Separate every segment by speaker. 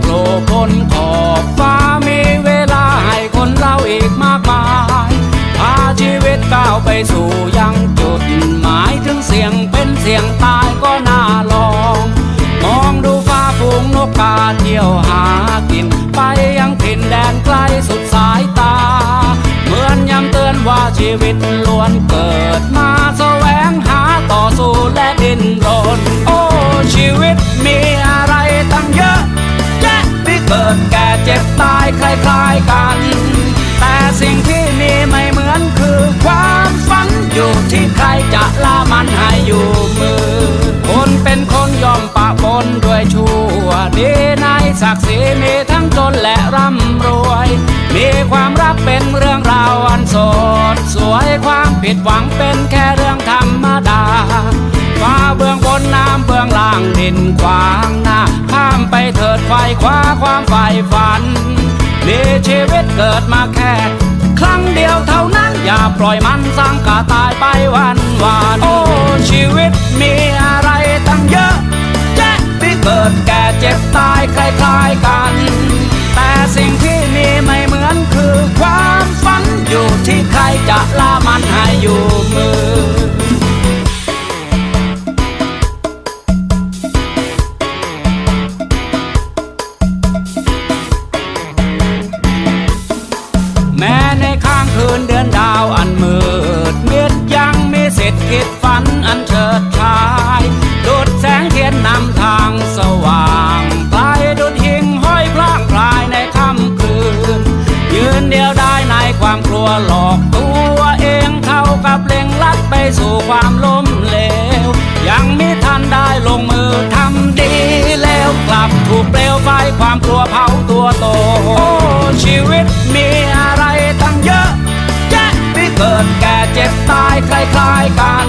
Speaker 1: โผล่พ้นขอบฟ้ามีเวลาให้คนเราอีกมากมายพาชีวิตก้าวไปสู่ยังจุดหมายถึงเสียงเป็นเสียงตายก็น่าลอง มองดูฟ้าฝูงนกกาเที่ยวหากิน ไปยังถิ่นแดนไกลสุดสายตา เหมือนย้ำเตือนว่าชีวิตล้วนเกิดมาแสวงหาต่อสู้และดิ้นรน ที่ใครจะล่ามันให้อยู่มือ คนเป็นคนยอมปะปนด้วยชั่วดีในศักดิ์ศรีมีทั้งจนและร่ำรวย มีความรักเป็นเรื่องราวอันสดสวยความผิดหวังเป็นแค่เรื่องธรรมดาฟ้าเบื้องบนน้ำเบื้องล่างดินขวางหน้าข้ามไปเถิดไฟคว้าความใฝ่ฝันมีชีวิตเกิดมาแค่ ครั้งเดียวเท่านั้น อย่าปล่อยมันสร้างกาตายไปวันวานโอ้ชีวิตมีอะไร ความกลัวหลอกตัวเองเท่ากับเล็งลัดไปสู่ความล้มเหลว ยังมิทันได้ลงมือทำดีแล้วกลับถูกเปลวไฟความกลัวเผาตัวโตโอ้ชีวิตมีอะไรตั้งเยอะ แยะไม่เกิดแก่เจ็บตายคล้ายๆกัน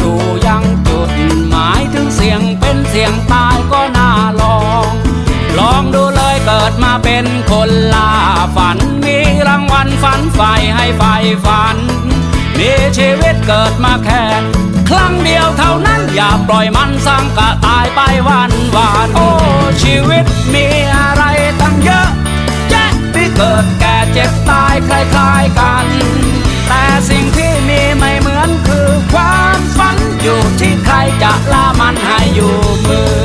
Speaker 1: สู่ยังจุดหมายถึงเสียงเป็นเสียงตายก็น่าลอง ลองดูเลยเกิดมาเป็นคนล่าฝัน มีรางวัลฝันใฝ่ให้ใฝ่ฝัน มีชีวิตเกิดมาแค่ครั้งเดียวเท่านั้นอย่าปล่อยมันสร้างกะตายไปวันวานโอ้ชีวิตมีอะไรตั้งเยอะแยะที่เกิดแก่เจ็บตายคล้ายๆกัน แต่สิ่งที่มีไมู่่ที่ใครจะละมันให้อยู่มือ